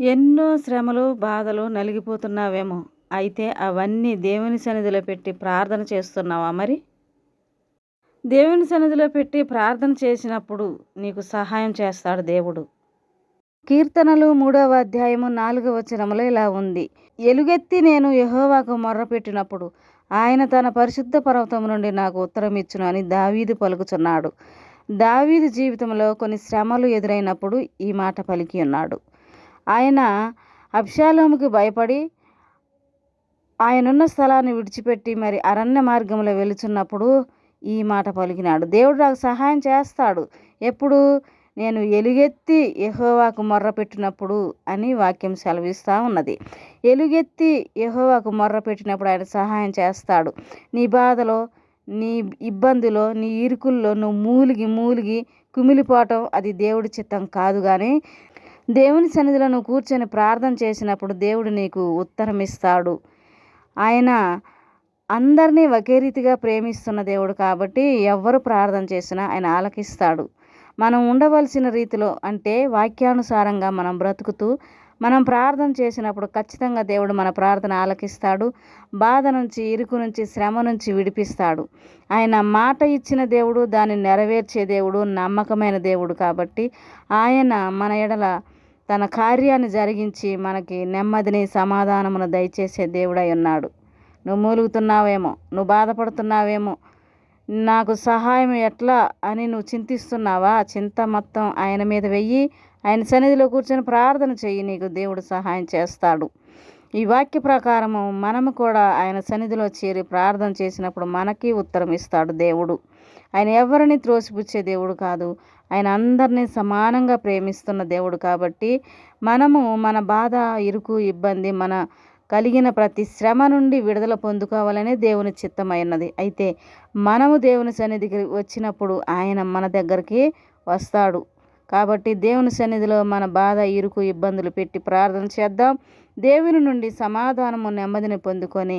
ఎన్నో శ్రమలు బాధలు నలిగిపోతున్నావేమో. అయితే అవన్నీ దేవుని సన్నిధిలో పెట్టి ప్రార్థన చేస్తున్నావా మరి? దేవుని సన్నిధిలో పెట్టి ప్రార్థన చేసినప్పుడు నీకు సహాయం చేస్తాడు దేవుడు. కీర్తనలు మూడవ అధ్యాయము నాలుగవ వచనములో ఇలా ఉంది. ఎలుగెత్తి నేను యహోవాకు మొర్రపెట్టినప్పుడు ఆయన తన పరిశుద్ధ పర్వతం నుండి నాకు ఉత్తరం ఇచ్చును అని దావీదు పలుకుచున్నాడు. దావీదు జీవితంలో కొన్ని శ్రమలు ఎదురైనప్పుడు ఈ మాట పలికి ఉన్నాడు. ఆయన అబ్షాలోముకి భయపడి ఆయనున్న స్థలాన్ని విడిచిపెట్టి మరి అరణ్య మార్గంలో వెళుచున్నప్పుడు ఈ మాట పలికినాడు. దేవుడు నాకు సహాయం చేస్తాడు. ఎప్పుడు? నేను ఎలుగెత్తి యహోవాకు మొర్ర పెట్టినప్పుడు అని వాక్యం సెలవిస్తూ ఉన్నది. ఎలుగెత్తి యహోవాకు మొర్ర పెట్టినప్పుడు ఆయన సహాయం చేస్తాడు. నీ బాధలో నీ ఇబ్బందిలో నీ ఇరుకుల్లో నువ్వు మూలిగి మూలిగి కుమిలిపోవటం అది దేవుడి చిత్తం కాదు కానీ దేవుని సన్నిధిలో నువ్వు కూర్చొని ప్రార్థన చేసినప్పుడు దేవుడు నీకు ఉత్తరం ఇస్తాడు ఆయన అందరినీ ఒకే రీతిగా ప్రేమిస్తున్న దేవుడు కాబట్టి ఎవరు ప్రార్థన చేసినా ఆయన ఆలకిస్తాడు. మనం ఉండవలసిన రీతిలో అంటే వాక్యానుసారంగా మనం బ్రతుకుతూ మనం ప్రార్థన చేసినప్పుడు ఖచ్చితంగా దేవుడు మన ప్రార్థన ఆలకిస్తాడు. బాధ నుంచి ఇరుకు నుంచి శ్రమ నుంచి విడిపిస్తాడు. ఆయన మాట ఇచ్చిన దేవుడు దాన్ని నెరవేర్చే దేవుడు నమ్మకమైన దేవుడు కాబట్టి ఆయన మన ఎడల తన కార్యాన్ని జరిగించి మనకి నెమ్మదిని సమాధానమును దయచేసే దేవుడై ఉన్నాడు. నువ్వు మూలుగుతున్నావేమో నువ్వు బాధపడుతున్నావేమో నాకు సహాయం ఎట్లా అని నువ్వు చింతిస్తున్నావా? చింత మొత్తం ఆయన మీద వెయ్యి ఆయన సన్నిధిలో కూర్చొని ప్రార్థన చెయ్యి నీకు దేవుడు సహాయం చేస్తాడు. ఈ వాక్య ప్రకారము మనము కూడా ఆయన సన్నిధిలో చేరి ప్రార్థన చేసినప్పుడు మనకి ఉత్తరం ఇస్తాడు దేవుడు. ఆయన ఎవరిని త్రోసిపుచ్చే దేవుడు కాదు. ఆయన అందరినీ సమానంగా ప్రేమిస్తున్న దేవుడు కాబట్టి మనము మన బాధ ఇరుకు ఇబ్బంది మన కలిగిన ప్రతి శ్రమ నుండి విడుదల పొందుకోవాలనే దేవుని చిత్తమైనది. అయితే మనము దేవుని సన్నిధికి వచ్చినప్పుడు ఆయన మన దగ్గరికి వస్తాడు. కాబట్టి దేవుని సన్నిధిలో మన బాధ ఇరుకు ఇబ్బందులు పెట్టి ప్రార్థన చేద్దాం. దేవుని నుండి సమాధానము నెమ్మదిని పొందుకొని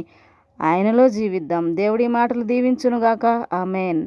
ఆయనలో జీవిద్దాం. దేవుడి మాటలు దీవించునుగాక. ఆమెన్.